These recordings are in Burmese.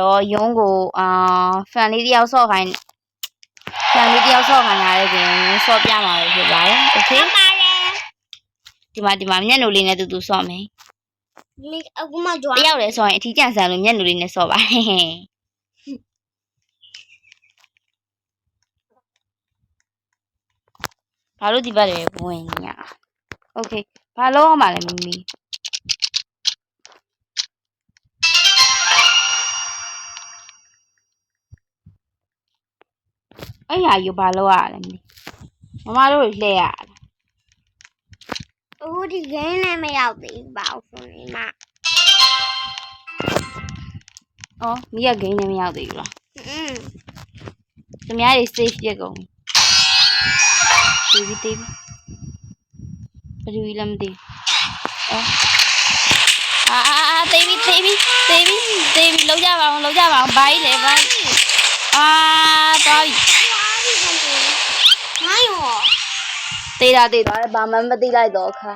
တော့ယုံကိုအာဖန်လေးတယောက်ဆော့ခိုင်းဖန်လေးတယောက်ဆော့ခိုင်းလာတဲ့ပြင်ယုံဆော့ပြမှာပဲဖြစ်ပါတယ်โอเค အမားလေ ဒီမှာဒီမှာမျက်နှာလေးနဲ့တူတူဆော့မယ် ဒီအခုမှကြွား တယောက်လည်းဆော့ရင်အထီးကျန်ဆန်လို့မျက်နှာလေးနဲ့ဆော့ပါတယ်ဘာလို့ဒီဘက်တွေဝင်နေရโอเคဘာလို့အောင်မလဲမမီ အဲ့ဟာယူဘာလို့ရလဲမသိမမတို့လှည့်ရအခုဒီဂိမ်းနဲ့မရောက်သေးပါဘူးဆိုနေမှာဩမိရဂိမ်းနဲ့မရောက်သေးဘူးလားอืมသူများတွေ safe ပြက်ကုန်ပြီတေးပြီတေးပြီဘယ်လိုလဲမသိဘူးအာအာအာတေးပြီတေးပြီတေးပြီတေးပြီလောက်ကြပါအောင်လောက်ကြပါအောင်ဘိုင်းလေဘိုင်းအာတော်ပြီကြွားပြီခင်ဗျ။ မိုင်းရော တေးတာတေးသွားတယ်ဘာမှမသိလိုက်တော့ခါ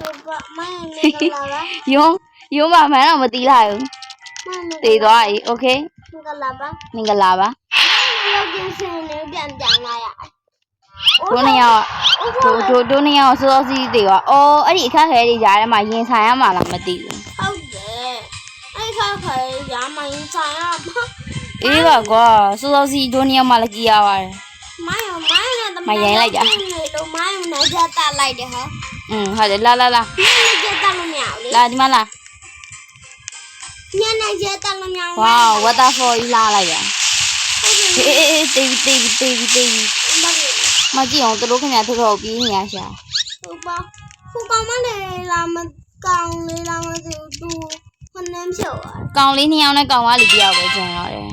တော့ဘာမိုင်းနေလာလား ယုံယုံပါမှန်းတော့မသိလိုက်ဘူး မိုင်းနေ တေးသွားပြီโอเค ကလာပါ မင်္ဂလာပါ ရောက်ကင်းစင်နေပြန်ပြန်လာရ တို့နှစ်ယောက်တို့တို့တို့နှစ်ယောက်စောစောစီးတေးသွားအော်အဲ့ဒီအခက်ခဲတွေကြားထဲမှာရင်ဆိုင်ရမှာလားမသိဘူး ဟုတ်တယ်အဲ့ခါခဲရမိုင်းဆိုင်ရမ အေးပါကွာစောစောစီးတို့နှစ်ယောက်မှလည်းကြည်ရပါတယ် မိုင်းရောမိုင်းနဲ့တမရိုင်းလိုက်ကြလို့မိုင်းနဲ့ကြက်တက်လိုက်တယ်ဟာอืมဟုတ်တယ်လာလာလာညနေကြက်တက်လို့မရဘူးလေလာဒီမှာလာညနေကြက်တက်လို့မရဘူးဝေါ waterfall ကြီးလာလိုက်ရအေးအေးအေးတေးပြီတေးပြီတေးပြီတေးပြီဘာလို့မကြည့်အောင်တို့ခင်ဗျာတော်တော်ပြေးနေရရှာဟုတ်ပါခုကောင်မလေးလာမကောင်လေးလာမသိဘူးသူခဏမ်းဖြုတ်သွားတယ်ကောင်လေးနှစ်ယောက်နဲ့ကောင်မလေးတစ်ယောက်ပဲကျန်တော့တယ်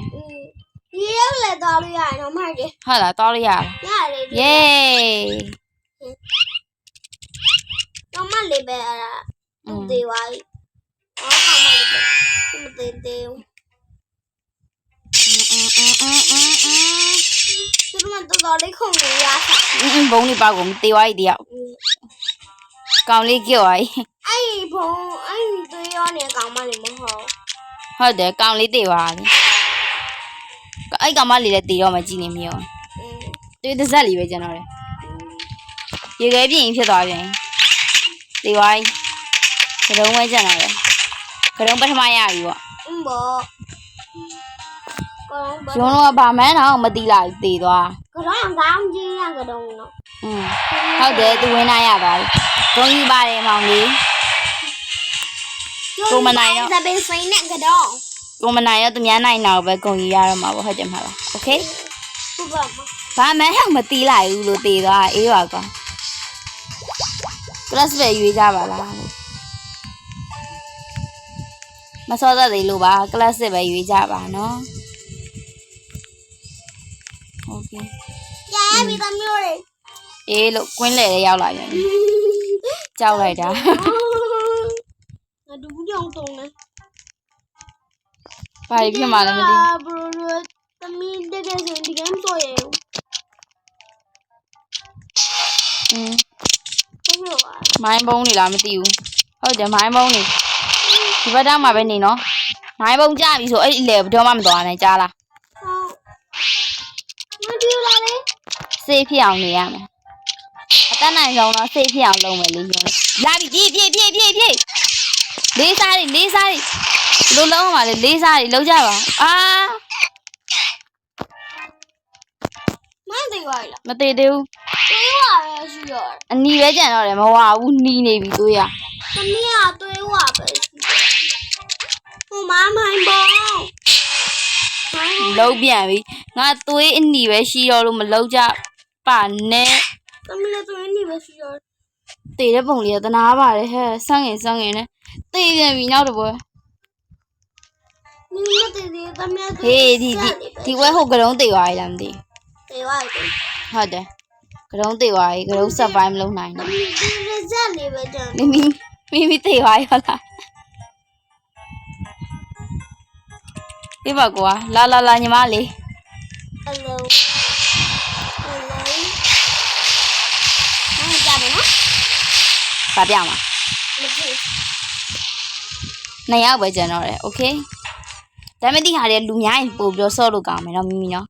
ဒီရက်လည်းသွားလို့ရတယ်နော်မကြီးဟုတ်လားသွားလို့ရလားရတယ်ဒီယေးတော့မလေးပဲအဲ့ဒါသူသေးသွားပြီအော်မမလေးပဲသူမသေးသေးဘူးသူတို့ကတော့တော်လေးခုန်နေရတာအင်းအင်းဘုံလေးပါကုန်တေးသွားပြီတယောက်ကောင်လေးကြောက်သွားပြီအဲ့ဒီဘုံအဲ့ဒီသွေးရောနေကောင်မလေးမဟုတ်ဟုတ်တယ်ကောင်လေးတေးသွားပြီ အဲ့ကောင်မလေးလည်းတေတော့မှကြည်နေမရောတွေးတစ်စက်လေးပဲကျန်တော့တယ်ရေခဲပြင်းဖြစ်သွားပြန်တေဝိုင်းကတုံးပဲကျန်တော့တယ်ကတုံးပထမရပြီပေါ့ဘောရုံးတော့ဗာမန်းတော့မတိလာတေသွားကတုံးကောင်းကြီးရကတုံးနော်อืมဟုတ်တယ်သူဝင်လာရပါပြီဂုံကြီးပါတယ်မောင်လေးကိုမနိုင်တော့သပင်စိန်နဲ့ကတုံး ကိုမနိုင်တော့သူများနိုင်တော့ပဲဂုံယူရတော့မှာပေါ့ဟုတ်တယ်မဟုတ်လားโอเค ဟုတ်ပါမ ဗာမန်းတော့မတိလိုက်ဘူးလို့တေသွားအေးပါကွာ plus ပဲရွေးကြပါလားမစောတတ်သေးလို့ပါ class ပဲရွေးကြပါနော်โอเค ရရပြီသမီးတို့ အေးလို့ကွင်းလေတွေရောက်လာပြန်ပြီကြောက်လိုက်တာ ငါဒူးကြောင်တုံးနေ ဘာကြီးဖြစ်မှလည်းမသိဘူးဘရိုသမီးတကယ်ဆိုဒီကမ်းဆိုရယ်อืมဟုတ်လို့ပါမိုင်းဘုံနေလားမသိဘူးဟုတ်တယ်မိုင်းဘုံနေဒီဘက်တောင်းမှာပဲနေနော်မိုင်းဘုံကြပြီဆိုအဲ့ဒီလေဘယ်တော့မှမသွားနဲ့ကြားလားဟုတ်မဒီလာလေစေးဖြစ်အောင်နေရမယ်အတတ်နိုင်ဆုံးတော့စေးဖြစ်အောင်လုပ်မယ်လေညိုလာပြီပြေးပြေးပြေးပြေးပြေး လေးစားတွေလေးစားတွေဘယ်လိုလုံးအောင်ပါလဲလေးစားတွေလုံးကြပါအာမင်းသိပါလားမသေးသေးဘူးတွေးပါပဲရှိရအနီပဲကြံတော့တယ်မဝဘူးနီးနေပြီတို့ရသမီးကတွေးပါပဲရှိဟိုမမိုင်းဘောမိုင်းလုံးပြန်ပြီငါသွေးအနီပဲရှိတော့လို့မလုံးကြပါနဲ့သမီးလည်းတွေးနေပဲရှိရ တေတဲ့ပုံလေးကတနာပါတယ်ဟဲ့ဆန်းငင်ဆန်းငင်နဲ့တေပြန်ပြီနောက်တော့ဘွယ်နင်းမသိသေးသမီးဟေးဒီဒီဒီဝဲဟုတ်ကတုံးတေသွားရလားမသိတွေးပါတယ်ဟုတ်တယ်ကတုံးတေသွားပြီကတုံးဆက်ပိုင်းမလုံးနိုင်သမဘူးီးဒီရကြနေပဲကြံမိမိမိမိတေသွားရောလားဒီပါကွာလာလာလာညီမလေးအလုံးအလုံးမကြမယ်နော် ဗာပြမှာ မဖြစ် နှစ်ယောက်ပဲကျန်တော့တယ်โอเค ဒါပေမဲ့ဒီဟာတွေလူများရင်ပို့ပြီးတော့ဆော့လို့ကောင်းမယ်နော်မိမိနော်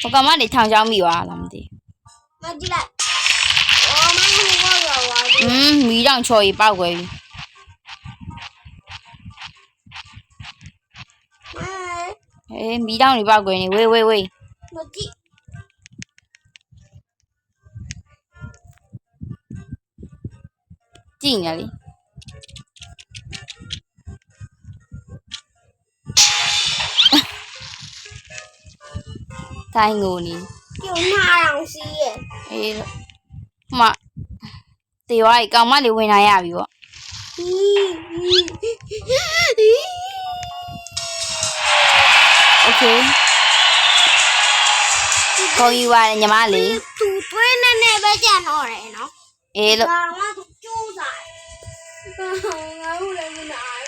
ဟိုကောင်မနေထောင်ချောင်းမိသွားလားမသိ မကြည့်လိုက်အော်မင်းဟိုရောပါ ဘူးอืมမီးတောင်ချော်ရီပောက်ွယ်ပြီ ဟဲ့ အေးမီးတောင်တွေပောက်ွယ်နေဝေးဝေးဝေး မကြည့် ကြည့်နေလေတိုင်းငိုနေ ကျုံနာအောင်စီးရဲ့ အေးလို့ဟိုမတေဝါကြီးကောင်မလေးဝင်လာရပြီပေါ့ ဟီဟီဟီ โอเคခေါ်ယူပါတယ်ညီမလေး သူတွင်းနေနေပဲကြံတော့တယ်နော် အေးလို့ ဘာမှသူကျိုးစား ငါတို့လည်းမနိုင်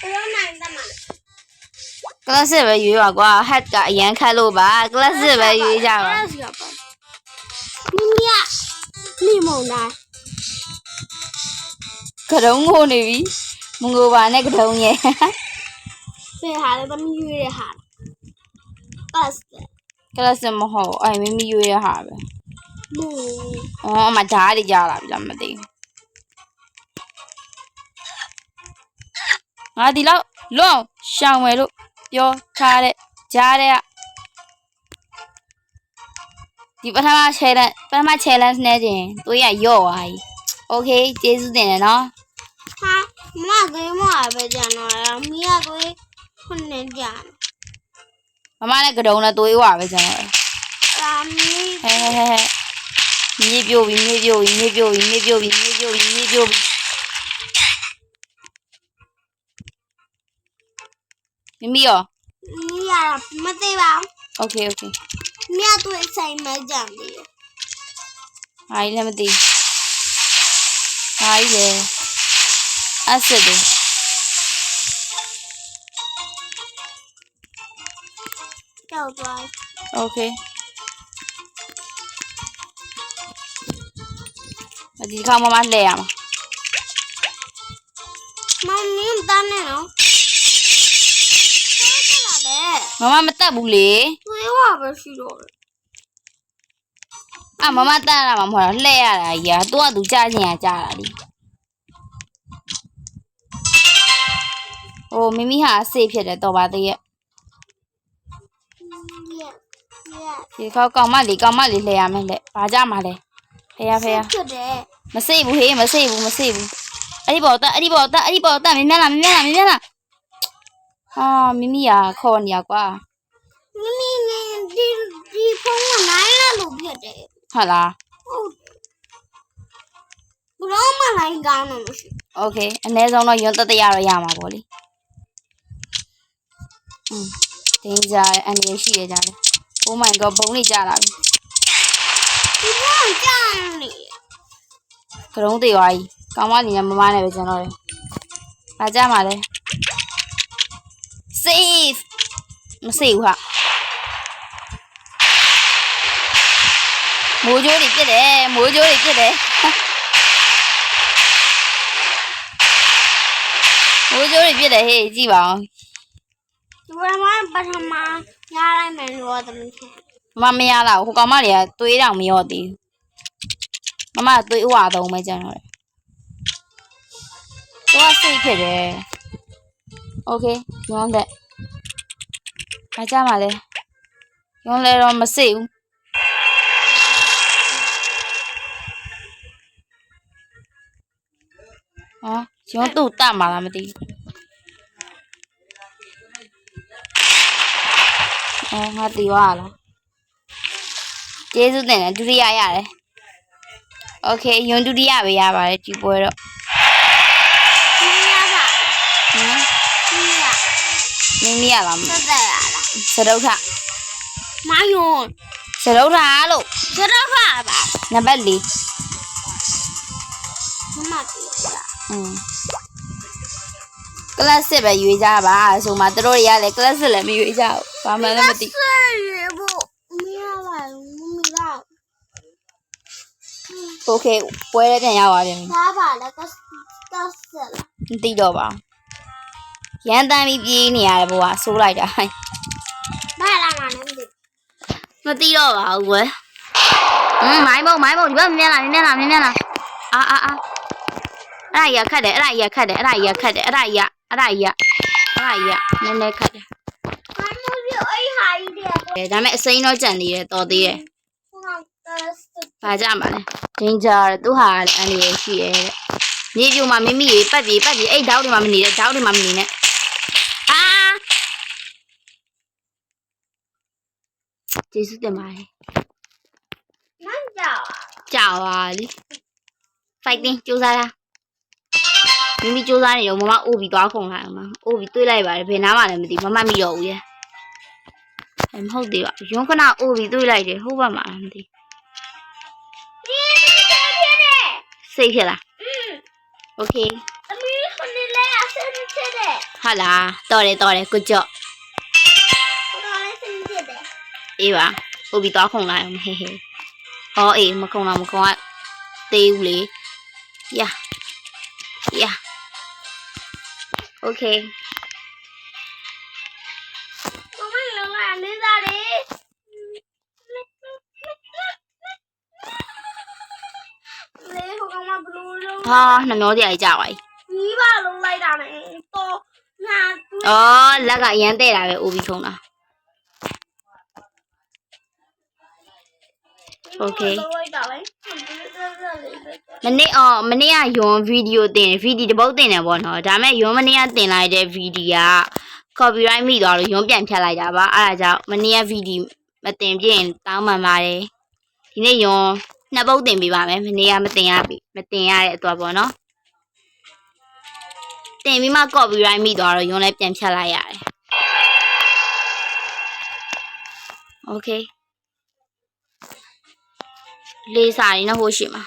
ဘူးဘယ်နိုင်တတ်မှာကလပ်စစ်ပဲရွေးပါကွာဟက်ကအရန်ခတ်လို့ပါကလပ်စစ်ပဲရွေးကြပါအဲ့ဒါစီကပါမိမိကလိမုံနိုင်ကတုံးကိုနေပြီမငိုပါနဲ့ကတုံးရဲ့ဘယ်ဟာလဲသမီးရွေးတဲ့ဟာပတ်စတယ်ကလပ်စစ်မဟုတ်အဲ့မိမိရွေးရဟာပဲမူအော်အမဓာတ်တွေကြလာပြီလားမသိဘူး ငါဒီလောက်လွတ်အောင်ရှောင်ဝယ်လို့ပြောထားတဲ့ကြားတဲ့ဒီပထမ challenge ပထမ challenge နဲ့ချင်းသွေးရရော့သွားပြီ။ Okay ကျေးဇူးတင်တယ်နော်။ဟာမမသွေးမပါပဲကြံတော့ရမိရသွေးခုနှစ်ကြံ။မမလည်းကတုံးနဲ့သွေးပါပဲကြံတော့။အာမီဟဲဟဲဟဲမြေပြိုပြီမြေပြိုပြီမြေပြိုပြီမြေပြိုပြီမြေပြိုပြီမြေပြိုပြီ Mio. Mira, ¿cómo te va? Ok, ok. Mira tu examen ya, Mio. Aile mi değil. Aile. Asadı. Okay. Hadi yıkamam anne ama. မမမတက်ဘူးလေသွေးဝပဲရှိတော့တယ်အမမတက်ရမှာမဟုတ်တော့လှဲရတာကြီးอ่ะသူကသူကြားချင်ရကြားတာလीဟိုမိမိဟာအစေဖြစ်တယ်တော်ပါသေးရဲ့ရဲ့ရဲ့ဒီခေါက်ကောင်မလေးကောင်မလေးလှဲရမယ်လက်ဘာကြမှာလဲဖေရဖေရဖြစ်တယ်မစိတ်ဘူးဟေးမစိတ်ဘူးမစိတ်ဘူးအဲ့ဒီပေါ်တက်အဲ့ဒီပေါ်တက်အဲ့ဒီပေါ်တက်မင်းများလားမင်းများလားမင်းများလား ဟာမိမိကခေါ်နေရကွာ မမင်းငယ်ဒီဒီဖုန်းကနိုင်လာလို့ဖြစ်တယ် ဟုတ်လား ဟုတ်ဘလို့မနိုင်ကောင်းတော့မရှိ โอเคအနည်းဆုံးတော့ယွန်းတက်တရတော့ရမှာပေါ့လေอืมတင်းကြတယ်အန်ရရှိရကြတယ် Oh my god ဘုံလေးကြလာပြီ ဒီဖုန်းကြာနေ ကရုံးသေးသွားပြီကောင်းမလေးနဲ့မမနဲ့ပဲကျွန်တော်တယ်ဘာကြမှာလဲ save မ save ဟာမိုးကြိုးတွေပြစ်တယ်မိုးကြိုးတွေပြစ်တယ်မိုးကြိုးတွေပြစ်တယ်ဟေးကြည့်ပါဦးဒီမှာပထမရလိုက်မယ်လို့သမီးမမရလာဟိုကောင်မတွေကသွေးတောင်မရောသေးဘူးမမသွေးဥဝသုံးပဲကျန်တော့တယ်သူကစိတ်ခဲ့တယ် okay ညောင်းတဲ့ ။ဘာကြမှာလဲ။ရုံးလဲတော့မစိဘူး။ဟောရုံးသူ့တတ်မှာလားမသိဘူး။အော်ငါတီသွားလား။ကျေးဇူးတင်တယ်ဒုတိယရတယ်။ Okay ရုံးဒုတိယပဲရပါတယ်ဒီပွဲတော့။ဒုတိယပါ။ဟမ်။ဒုတိယ။မင်းမရလားမ။ဟုတ်တယ် စရုပ်ထ မယွန်း စရုပ်ထလို့ ကျတော့ပါပါ နံပါတ်၄ မမတီးရ อืมကလပ်စစ်ပဲရွေးကြပါဆိုမှတို့တွေကလည်းကလပ်စစ်လည်းမရွေးကြဘူးဘာမှလည်းမသိ ဆွေရဖို့မရပါဘူးမရ โอเคပွဲလည်းပြန်ရပါပြန်ပြီ သားပါလားက တော့ဆက်လာ မသိတော့ပါဘူးရန်တမ်းပြီးပြေးနေရတယ်ဘိုးကဆိုးလိုက်တာ ဘာလာမှလည်းမသိမသိတော့ပါဘူးကွယ်ဟမ်မိုင်းမုံမိုင်းမုံဒီဘက်မြင်လာမြင်လာမြင်လာအာအာအာအဲ့ဒါကြီးကခတ်တယ်အဲ့ဒါကြီးကခတ်တယ်အဲ့ဒါကြီးကခတ်တယ်အဲ့ဒါကြီးကအဲ့ဒါကြီးကအဲ့ဒါကြီးကနည်းနည်းခတ်တယ်ဘာမို့ပြအိဟာကြီးတဲ့အဲဒါမဲ့အစိမ်းတော့ကြံသေးတယ်တော်သေးတယ်ဟိုကတော့စဘာကြမှာလဲ danger သူဟာလည်းအန္တရာယ်ရှိရဲ့တဲ့မြေပြိုမှာမိမိရေပတ်ပြေးပတ်ပြေးအဲ့ဓာတ်တွေမှာမနေတဲ့ဓာတ်တွေမှာမနေနဲ့အာ ကျေးဇူးတင်ပါတယ်နန်းကြောက်ကြာပါလေ fighting ကြိုးစားတာမိမိကြိုးစားနေတော့မမအိုးပြီးသွားခုံလိုက်အောင်မအိုးပြီးတွေးလိုက်ပါတယ်ဘယ်နားမှလည်းမသိမမမိတော့ဘူးရဲ့အဲမဟုတ်သေးပါဘူးရုံးခဏအိုးပြီးတွေးလိုက်တယ်ဟုတ်ပါမှာလားမသိဒီတဲ့တဲ့စိတ်ဖြစ်လားอืม okay အမီးခုနေလဲအဆင်ဖြစ်တဲ့ဟာလားတော်တယ်တော်တယ် good job အေးပါအိုးပြီးသွားခုံလိုက်အောင်ဟေးဟေးအော်အေးမခုံတော့မခုံကသေးဘူးလေယာယာ okay မမလုံးလာနေသားလေးလေဟိုကောင်မဘလူးလုံးဟာနှမျောစရာကြီးကြာပါပြီကြီးပါလုံးလိုက်တာနဲ့တော့ငါတူ။အော်လက်ကအရန်တဲ့တာပဲအိုပြီးခုံတာ Okay လုံးလိုက်တာလေ။မနေ့အော်မနေ့ကယွန်ဗီဒီယိုတင်တယ်ဗီဒီတစ်ပုတ်တင်တယ်ပေါ့နော်။ဒါမဲ့ယွန်မနေ့ကတင်လိုက်တဲ့ဗီဒီယိုက copyright မိသွားလို့ယွန်ပြန်ဖြတ်လိုက်တာပါ။အဲ့ဒါကြောင့်မနေ့ကဗီဒီမတင်ပြရင်တောင်းပန်ပါတယ်။ဒီနေ့ယွန်နှစ်ပုတ်တင်ပေးပါမယ်။မနေ့ကမတင်ရပြီမတင်ရတဲ့အတွက်ပေါ့နော်။တင်ပြီးမှ copyright မိသွားတော့ယွန်လည်းပြန်ဖြတ်လိုက်ရတယ်။ Okay လေးစားရင်တော့ဟိုရှိမှာ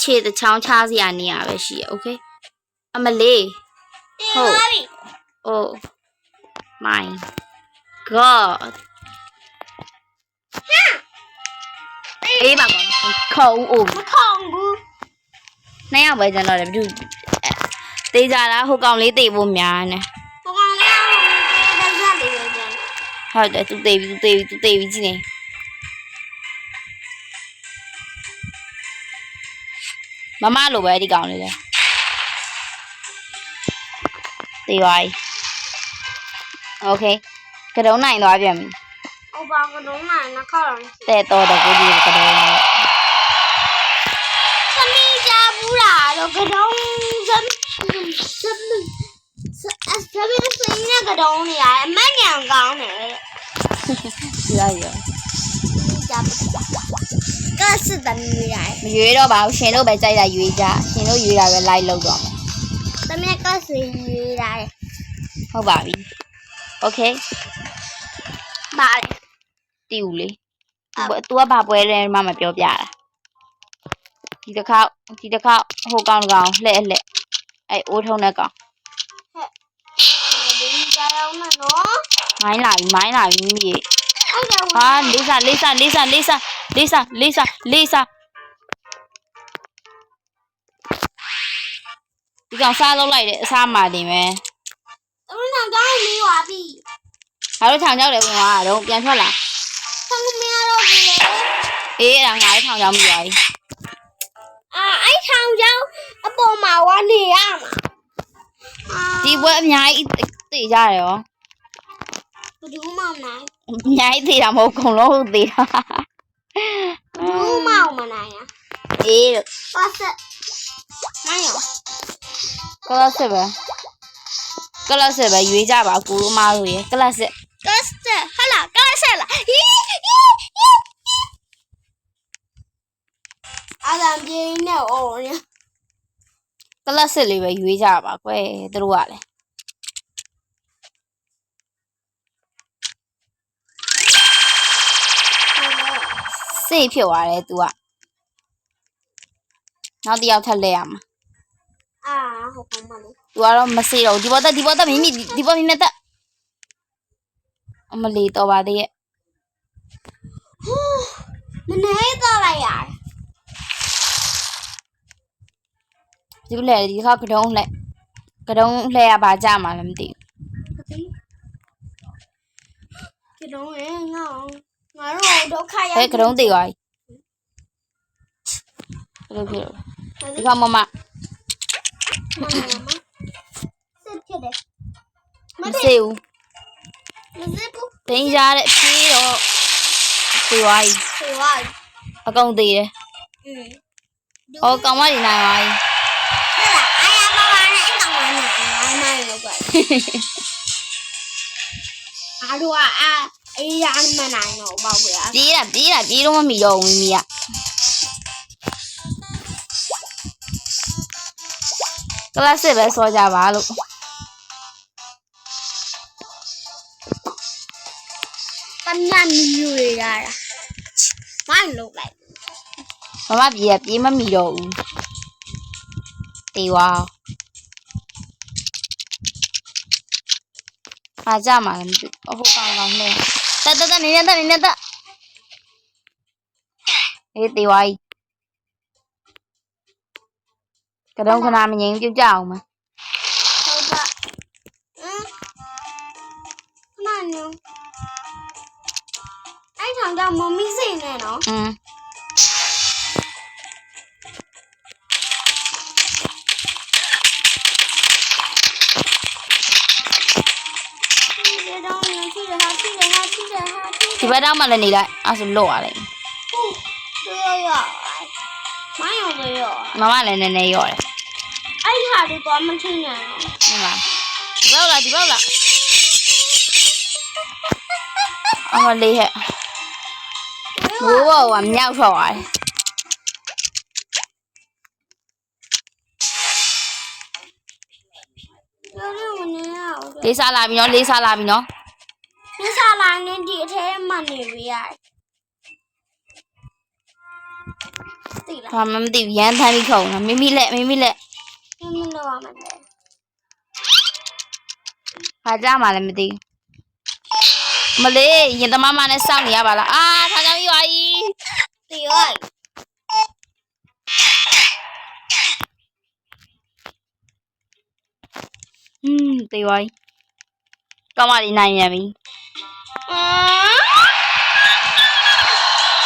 ခြေတစ်ချောင်းချစရာနေရပဲရှိရ okay အမလေးဟုတ်ပါပြီ oh my god အေးပါကောခေါ်ဦးအိုမထောင်ဘူးနှစ်ယောက်ပဲကျန်တော့တယ်ဘယ်သူအဲတေးကြလားဟိုကောင်လေးတေးဖို့များနေဟိုကောင်လေးကဟိုတက်ဆက်လေးပဲကျန်ဟုတ်တယ်သူတေးပြီသူတေးပြီသူတေးပြီကြည့်နေ မမလိုပဲဒီကောင်လေးလေတေးပါ යි okay ကတုံးနိုင်သွားပြန်ပြီဟိုဘောင်ကတော့မှနှခေါက်တော့တဲ့တော့တော့ကိုကြီးကတုံးသမီးကြဘူးလားတော့ကတော့ဇမ်ဇမ်ဇမ်အစသမီးစင်းနေကတော့နေရအမက်ညံကောင်းတယ်ဒီလိုက်ရောကြဘူး ကစသမီးရမရွေးတော့ပါဘူးရှင်တို့ပဲကြိုက်တာရွေးကြရှင်တို့ရွေးတာပဲလိုက်လောက်တော့မယ်သမီးကစရေးရတယ်ဟုတ်ပါပြီ okay ပါလေတီဦးလေ तू ကဘာပွဲလဲမှမပြောပြတာဒီတစ်ခါဒီတစ်ခါဟိုကောင်တစ်ကောင်လှဲ့လှဲ့အဲ့အိုးထုံးတဲ့ကောင်ဒီကြအောင်နော်မိုင်းလာပြီမိုင်းလာပြီမိမိရေအဲ့ဒါဟာလေးစားလေးစားလေးစားလေးစား လေးစားလေးစားလေးစားဒီကောင်စားလောက်လိုက်တယ်အစားမာတင်ပဲသမီးနောက်တိုင်းပြီးသွားပြီငါတို့ထောင်ကြောက်တယ်ဝင်သွားတာတော့ပြန်ထွက်လာသမီးမရတော့ဘူးလေအေးအဲ့ဒါငါတို့ထောင်ကြောက်မိသွားပြီအာအဲ့ထောင်ကြောင်အပေါ်မှာဝါနေရမှာအာဒီပွဲအများကြီးသိကြတယ်ရောဘယ်သူမှမနိုင်အများကြီးသိတာမဟုတ်အကုန်လုံးဟုတ်သိတာ ဘယ်သူမှမနိုင်อ่ะအေးလို့ပါစက်နိုင်ရောကလပ်စစ်ပဲကလပ်စစ်ပဲရွေးကြပါကူအမားတို့ရေကလပ်စစ်ကတ်စတက်ဟာလာကတ်ဆက်လာဟီဟီအာလံပြင်းနဲ့အော်ရကလပ်စစ်လေးပဲရွေးကြပါကွယ်သူတို့ကလည်း စိတ်ဖြစ်သွားတယ် तू ကနောက်တစ်ယောက်ထပ်လဲရမှာအာဟုတ်ပါမလို့ तू ကတော့မစေတော့ဘူးဒီဘောတက်ဒီဘောတက်မိမိဒီဘောမိမိတက်အမလီတော့ပါသေးရဲ့မနေတော့လိုက်ရတယ်ဒီကလဲဒီခါကတုံးလှဲကတုံးလှဲရပါကြမှာလည်းမသိကတုံးရဲ့ငါ ငါတို့ဒုက္ခရဘူးဟဲ့ကတုံးသေးသွားပြီဘယ်လိုဖြစ်လို့ဒီခါမမမမစစ်ဖြစ်တယ် မစေဘူးမစစ်ဘူးဒိန်းကြတဲ့ပြေးတော့သေးသွားပြီဟိုကအကုန်သေးတယ်อืม။အော်ကောင်မနေနိုင်ပါပြီဟဲ့လားအာရပါပါနဲ့အကောင်မနဲ့အားမလို့ကွာအားတော့အာအေးရမနိုင်တော့ပေါ့ကွာ။ပြေးတာပြေးတာပြေးတော့မမီတော့ဘူးမိမိက။ကလစ်စစ်ပဲစောကြပါလို့တမန်မီယူရတာမိုင်းလို့လိုက်မမပြေးရပြေးမမီတော့ဘူး။တေးဝါ။အားကြမှာလည်းမသိဘူးအဟိုကောင်ကောင်နဲ့ တက်တက်တက်နေနေတက်နေနေတက်အေးတေးဝါကြီးကတုံးခဏ ဒီဘက်တော့မှလည်းနေလိုက်အဲ့ဆိုလော့ရလိုက်ဟုတ်တွေ့ရမိုင်းရောတွေ့ရမမလည်းနည်းနည်းရော့တယ်အဲ့ဟာဒီတော့မထင်းနဲ့နော်ဒီမှာဒီဘောက်လားဒီဘောက်လားအမလေးဟဲ့ဘိုးဘောကမြောက်ထွက်သွားတယ်ပြောရမနေရဘူးလေးစားလာပြီနော်လေးစားလာပြီနော် ဒီစားလာနေဒီအထဲမှာနေရရတယ်သိလားဘာမှမသိဘူးရမ်းထမ်းပြီးခုံတာမိမိလက်မိမိလက်မင်းမလို့ရမှာလေဘာကြမှာလည်းမသိဘူးမလေးရင်သမားမနဲ့စောင့်နေရပါလားအာထားကြပြီပါကြီးသိရောဟွန်းတေးပါကြီးကောင်းမလေး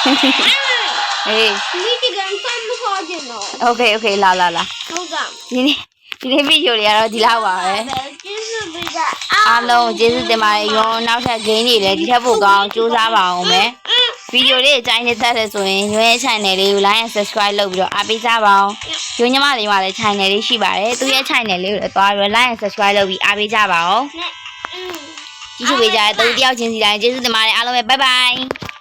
နိုင်ရပြီ အာ ဟေး ဒီဒီကန်ဖန်မခေါ်ကြနော် โอเคโอเคလာလာလာ ဟုတ်ကဲ့ ဒီနေ့ဒီနေ့ဗီဒီယိုတွေကတော့ဒီလောက်ပါပဲ ကျေးဇူးပေးကြ အားလုံးကျေးဇူးတင်ပါတယ်ရောနောက်ထပ်ဂိမ်းတွေလည်းဒီထက်ပိုကောင်းစူးစမ်းပါအောင်မယ်ဗီဒီယိုလေးအကြိုင်းနေတဲ့ဆက်ဆိုရင်ရွေး channel လေးကို like and subscribe လုပ်ပြီးတော့အားပေးကြပါအောင်ရွေးညီမလေးမှလည်း channel လေးရှိပါတယ်သူရဲ့ channel လေးကိုလည်းသွားပြီးတော့ like and subscribe လုပ်ပြီးအားပေးကြပါအောင် နဲ့อืมကြည့်ရှုပေးကြတဲ့သူတယောက်ချင်းစီတိုင်းကျေးဇူးတင်